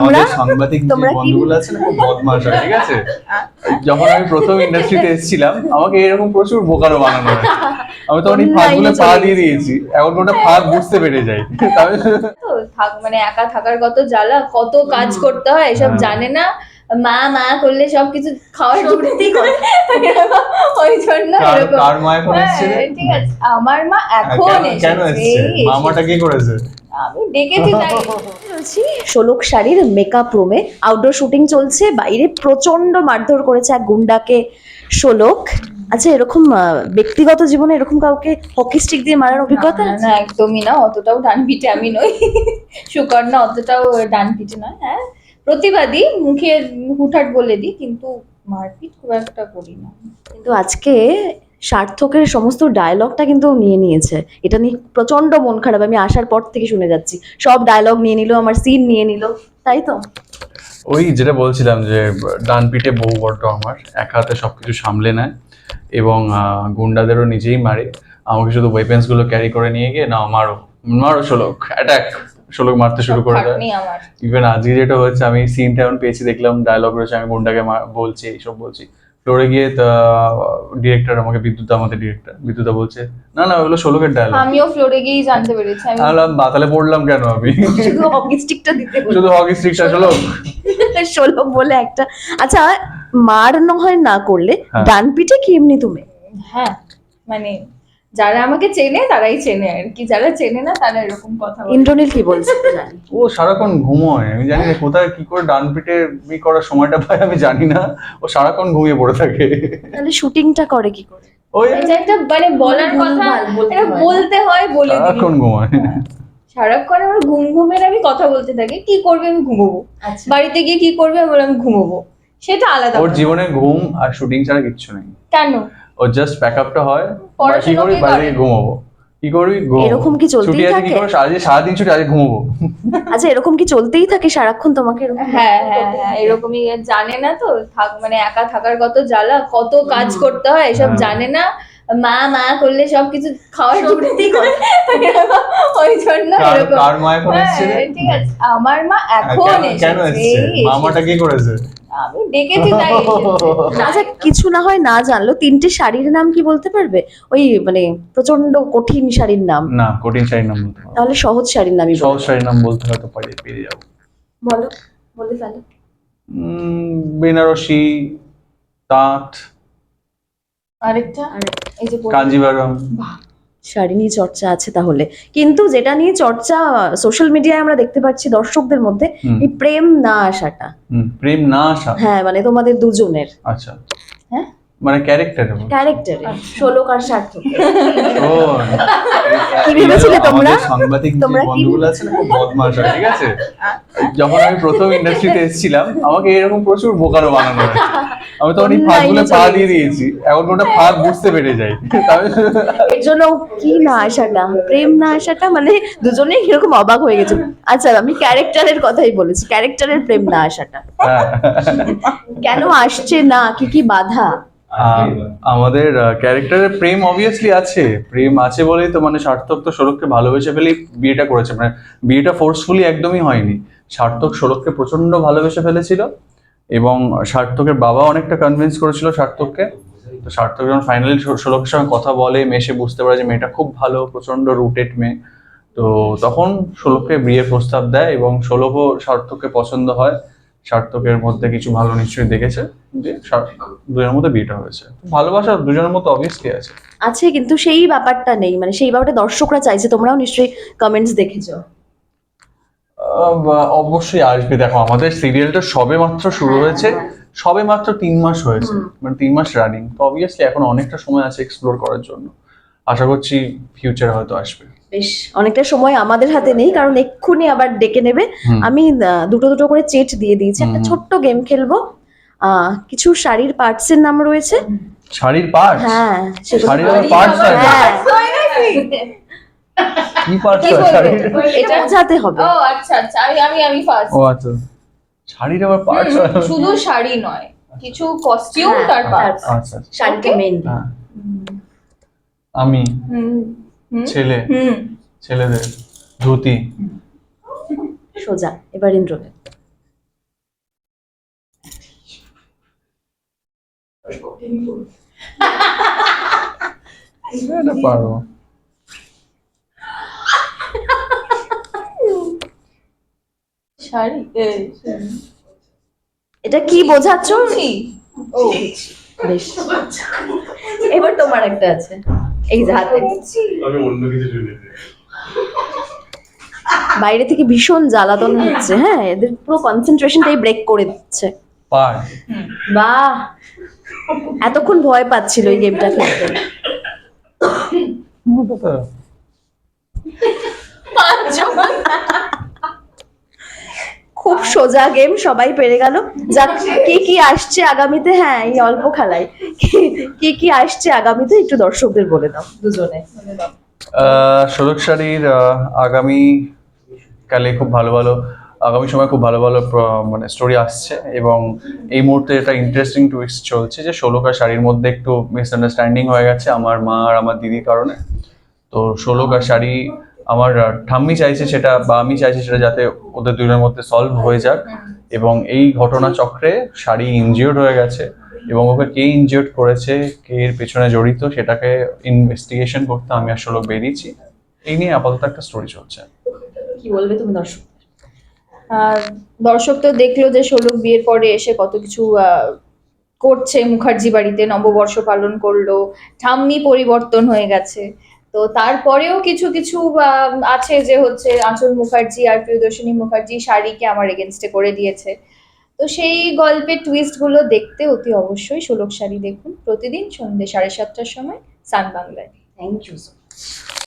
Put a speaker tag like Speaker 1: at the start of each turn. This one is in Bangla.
Speaker 1: আমাদের সাংবাদিক যে বন্ধুগুলো আছে না খুব বদমাশ হয় ঠিক আছে? যখন আমি প্রথম ইন্ডাস্ট্রিতে এসেছিলাম আমাকে এরকম প্রচুর বোকারো বানানো আমি তখন এই
Speaker 2: কোন
Speaker 1: পা দিয়ে দিয়েছি। এখন বুঝতে পেরে যাই।
Speaker 3: থাক মানে একা থাকার কত জ্বালা কত কাজ করতে হয় এসব
Speaker 1: হ্যাঁ।
Speaker 3: জানে না। মা মা করলে সবকিছু খাওয়ার ওই জন্য এরকম? হ্যাঁ, ঠিক আছে। আমার মা
Speaker 1: আর
Speaker 3: এখন এসেছে?
Speaker 1: মামাটা কি করেছে?
Speaker 3: আমি ডেকেছি তাই।
Speaker 2: বলছি ষোলক শাড়ির মেকআপ রুমে আউটডোর শুটিং চলছে বাইরে প্রচণ্ড মারধর করেছে এক গুন্ডাকে ষোলক আচ্ছা এরকম ব্যক্তিগত জীবনে এরকম কাউকে হকি স্টিক দিয়ে মারার অভিজ্ঞতা
Speaker 3: না, না একদমই না অতটাও ডান পিঠে আমি নই। সুকর্ণা অতটাও ডান পিঠে নয় হ্যাঁ। প্রতিবাদী মুখে হুটহাট বলে দিই কিন্তু মারপিট খুব একটা করি না।
Speaker 2: কিন্তু আজকে সার্থকের সমস্ত ডায়লগটা কিন্তু নিয়ে নিয়েছে। এটা নিয়ে প্রচণ্ড মন খারাপ আমি আসার পর থেকে শুনে যাচ্ছি। সব ডায়লগ নিয়ে নিল আমার সিন নিয়ে নিল তাই তো?
Speaker 1: ওই যেটা বলছিলাম যে ডান পিঠে বউ বড্ড আমার এক হাতে সবকিছু সামলে নেয় এবং আহ, গুন্ডাদেরও নিজেই মারে। আমাকে শুধু ওয়েপেন্সগুলো ক্যারি করে নিয়ে গিয়ে না মারো মারো শোলক অ্যাটাক শোলক মারতে শুরু করে দেয়। ইভেন আজকে যেটা হচ্ছে আমি সিনটা এমন পেয়েছি দেখলাম ডায়লগ রয়েছে আমি গুন্ডাকে বলছি এইসব বলছি। ফ্লোরে গিয়ে ডিরেক্টর আমাকে বিদ্যুৎ আমাদের ডিরেক্টর বিদ্যুৎ বলছে না না ওগুলো ষোলকের ডায়ালগ
Speaker 3: আমিও ফ্লোরে গিয়েই জানতে পেরেছি আমি
Speaker 1: বললাম বাতালে পড়লাম কেন আমি?
Speaker 2: শুধু হকি স্টিকটা দিতে।
Speaker 1: শুধু হকি স্টিকটা ষোলো?
Speaker 2: ষোলো বলে একটা। আচ্ছা মার না হয় না করলে
Speaker 1: হ্যাঁ।
Speaker 2: ডান পিঠে কি এমনি তুমি?
Speaker 3: হ্যাঁ মানে যারা আমাকে চেনে তারাই চেনে আর কি। যারা চেনে না তারা এরকম কথা
Speaker 2: ইন্দ্রনীল কি বলছে? জানি।
Speaker 1: ও সারাক্ষণ ঘুমোয়। আমি জানি না কোথায় কি করে ডান পিঠে ই করার সময়টা পায় আমি জানি না। ও সারাক্ষণ ঘুমিয়ে পড়ে থাকে।
Speaker 2: তাহলে শুটিংটা করে কি করে?
Speaker 1: ওই
Speaker 3: একটা মানে বলার কথা
Speaker 2: বলতে
Speaker 3: এটা
Speaker 2: হয়।
Speaker 3: বলতে হয় বলে দিই।
Speaker 1: সারাক্ষণ ঘুমায়।
Speaker 3: সারাক্ষণ আমার ঘুম ঘুমের আমি কথা বলতে থাকি। কি করবে আমি ঘুমোবো?
Speaker 2: আচ্ছা।
Speaker 3: বাড়িতে গিয়ে কি করবে? আমি বলে আমি ঘুমোবো। সেটা আলাদা
Speaker 1: ওর। জীবনে ঘুম আর শুটিং ছাড়া কিচ্ছু নেই।
Speaker 3: কেন?
Speaker 1: ওর জাস্ট প্যাক আপটা হয় কি করি? বাইরে ঘুমাবো। কি করবি
Speaker 2: এরকম কি চলতেই
Speaker 1: কি
Speaker 2: থাকে?
Speaker 1: করব আজকে সারাদিন ছুটি আজকে ঘুমাবো।
Speaker 2: আচ্ছা এরকম কি চলতেই থাকে সারাক্ষণ তোমাকে? এরকম
Speaker 3: হ্যাঁ হ্যাঁ হ্যাঁ এরকমই জানে না তো। থাক মানে একা থাকার কত জ্বালা কত কাজ করতে হয় এসব
Speaker 1: হ্যাঁ।
Speaker 3: জানে না। মা মা করলে সবকিছু খাওয়ার সত্যি ওই জন্য এরকম।
Speaker 1: কার মা এখন?
Speaker 3: হ্যাঁ, ঠিক আছে। আমার মা এখন
Speaker 1: কেন- কেন
Speaker 3: এসেছে।
Speaker 1: মামাটা কি করেছে?
Speaker 3: আমি ডেকেছি তাই।
Speaker 2: আচ্ছা কিছু না হয় না জানলো তিনটে শাড়ির নাম কি বলতে পারবে? ওই মানে প্রচণ্ড কঠিন শাড়ির নাম।
Speaker 1: না কঠিন শাড়ির নাম বলতে
Speaker 2: তাহলে সহজ শাড়ির নামই বলো।
Speaker 1: সহজ শাড়ির নাম বলতে হয়তো পারি পেরে যাব।
Speaker 2: বলো বলে ফেলো।
Speaker 1: উম, বেনারসি তাঁত
Speaker 3: আরেকটা? এই যে।
Speaker 1: কাঞ্জিভারম
Speaker 2: শাড়ি নিয়ে চর্চা আছে তাহলে। কিন্তু যেটা নিয়ে চর্চা সোশ্যাল মিডিয়ায় আমরা দেখতে পাচ্ছি দর্শকদের মধ্যে। এই প্রেম না আসাটা।
Speaker 1: প্রেম না আসা।
Speaker 2: হ্যাঁ মানে তোমাদের দুজনের।
Speaker 1: আচ্ছা।
Speaker 2: হ্যাঁ?
Speaker 1: মানে ক্যারেক্টারে
Speaker 2: ক্যারেক্টারে ষোলক আর সার্থক।
Speaker 1: ও
Speaker 2: কি ভেবেছিলে তোমরা?
Speaker 1: সাংবাদিক যে
Speaker 2: তোমরা
Speaker 1: বন্ধুগুলো আছে না খুব বদমাশ হয় ঠিক আছে? যখন আমি প্রথম ইন্ডাস্ট্রিতে এসেছিলাম আমাকে এরকম প্রচুর বোকারো বানানো হয়েছে। আমি তখন এই
Speaker 2: কোন
Speaker 1: ফাঁদগুলো পা দিয়ে দিয়েছি। এখন ওটা ফাঁদ বুঝতে পেরে যাই
Speaker 2: এর জন্য কি না আসাটা প্রেম না আসাটা মানে দুজনেই কীরকম অবাক হয়ে গেছে। আচ্ছা আমি ক্যারেক্টারের কথাই বলেছি। ক্যারেক্টারের প্রেম না আসাটা
Speaker 1: হ্যাঁ।
Speaker 2: কেন আসছে না? কি কি বাধা?
Speaker 1: আমাদের ক্যারেক্টারের প্রেম অবভিয়াসলি আছে। প্রেম আছে বলেই তো মানে সার্থক তো সৌরভকে ভালোবেসে ফেলেই বিয়েটা করেছে। মানে বিয়েটা ফোর্সফুলি একদমই হয়নি। সার্থক সৌরভকে প্রচণ্ড ভালোবেসে ফেলেছিল। এবং সার্থকের বাবা অনেকটা কনভিন্স করেছিল সার্থককে। তো সার্থক যখন ফাইনালি সৌরভের সঙ্গে কথা বলে মেশে বুঝতে পারে যে মেয়েটা খুব ভালো প্রচণ্ড রুটেড মেয়ে। তো তখন ষোলককে বিয়ের প্রস্তাব দেয় এবং ষোলভও সার্থককে পছন্দ হয়। সার্থকের মধ্যে কিছু ভালো নিশ্চয়ই দেখেছে যে দুজনের মধ্যে বিয়েটা হয়েছে। ভালোবাসা দুজনের মধ্যে অবভিয়াসলি আছে।
Speaker 2: আছে, কিন্তু সেই ব্যাপারটা নেই। মানে সেই ব্যাপারটা দর্শকরা চাইছে, তোমরাও নিশ্চয়ই কমেন্টস দেখেছ।
Speaker 1: অবশ্যই আসবে। দেখো আমাদের সিরিয়ালটা সবে মাত্র শুরু
Speaker 2: হ্যাঁ,
Speaker 1: হয়েছে।
Speaker 2: হ্যাঁ।
Speaker 1: সবে মাত্র তিন মাস হয়েছে। মানে তিন মাস রানিং তো অবভিয়াসলি এখন অনেকটা সময় আছে এক্সপ্লোর করার জন্য। আশা করছি ফিউচারে হয়তো আসবে।
Speaker 2: বেশ অনেকটা সময় আমাদের হাতে নেই কারণ এক্ষুনি আবার ডেকে নেবে। আমি দুটো দুটো করে চেট দিয়ে দিয়েছি। একটা ছোট্ট গেম খেলব। আহ, কিছু শাড়ির পার্টস এর নাম রয়েছে।
Speaker 1: শাড়ির পার্টস
Speaker 2: হ্যাঁ
Speaker 1: শাড়ির
Speaker 2: বলি।
Speaker 1: কি পারছ?
Speaker 2: এটা বোঝাতে হবে।
Speaker 3: ও আচ্ছা আচ্ছা আমি আমি আমি ফার্স্ট
Speaker 1: ও আচ্ছা। শাড়ির আবার পার্টস
Speaker 3: শুধু শাড়ি নয় কিছু কস্টিউম
Speaker 2: হ্যাঁ,
Speaker 3: তার পার্টস
Speaker 1: আচ্ছা, আচ্ছা।
Speaker 2: শাড়িকে
Speaker 1: হ্যাঁ।
Speaker 3: মেইন আমি?
Speaker 1: ছেলে? ছেলেদের। ধুতি?
Speaker 2: সোজা এবার
Speaker 1: ইন্দ্রকে। পারো।
Speaker 3: শাড়ি?
Speaker 2: এটা কি বোঝাচ্ছ?
Speaker 3: ও।
Speaker 2: বেশ। এবার তোমার একটা আছে। এই যে হাতে।
Speaker 4: আমি অন্য কিছু শুনেছি
Speaker 2: বাইরে থেকে ভীষণ জ্বালাতন হচ্ছে হ্যাঁ? এদের পুরো কনসেন্ট্রেশনটাই ব্রেক করে দিচ্ছে। বাহ! এতক্ষণ ভয় পাচ্ছিল এই গেমটা খেলতে। খুব সোজা গেম সবাই পেরে গেল। যাক কি কি আসছে আগামীতে? হ্যাঁ এই অল্প খেলায় কি- কি আসছে আগামীতে? একটু দর্শকদের বলে দাও দুজনে।
Speaker 1: শরৎ শাড়ির আগামী কালে খুব ভালো ভালো আগামী সময় খুব ভালো ভালো মানে স্টোরি আসছে এবং এই মুহূর্তে এটা ইন্টারেস্টিং টুইস্ট চলছে যে ষোলক শাড়ির মধ্যে একটু মিসআন্ডারস্ট্যান্ডিং হয়ে গেছে আমার মা আর আমার দিদির কারণে। তো ষোলক শাড়ি আমার ঠাম্মি চাইছে সেটা বা আমি চাইছি সেটা যাতে ওদের দুজনের মধ্যে সলভ হয়ে যাক। এবং এই ঘটনা চক্রে শাড়ি ইনজিওর্ড হয়ে গেছে এবং ওকে কে ইনজিওর্ড করেছে কে এর পেছনে জড়িত সেটাকে ইনভেস্টিগেশন করতে আমি আসলে বেরিয়েছি। এই নিয়ে আপাতত একটা স্টোরি চলছে।
Speaker 2: কি বলবে তুমি দর্শক?
Speaker 3: আর দর্শক তো দেখল যে ষোলক বিয়ের পরে এসে কত কিছু করছে মুখার্জি বাড়িতে নববর্ষ পালন করল ঠাম্মি পরিবর্তন হয়ে গেছে। তো তারপরেও কিছু কিছু আছে যে হচ্ছে আঁচল মুখার্জি আর প্রিয়দর্শিনী মুখার্জি শাড়িকে আমার এগেনস্টে করে দিয়েছে। তো সেই গল্পের টুইস্টগুলো দেখতে অতি অবশ্যই শোলক শাড়ি দেখুন প্রতিদিন সন্ধ্যে সাড়ে সাতটার সময় সান বাংলায়
Speaker 2: থ্যাংক ইউ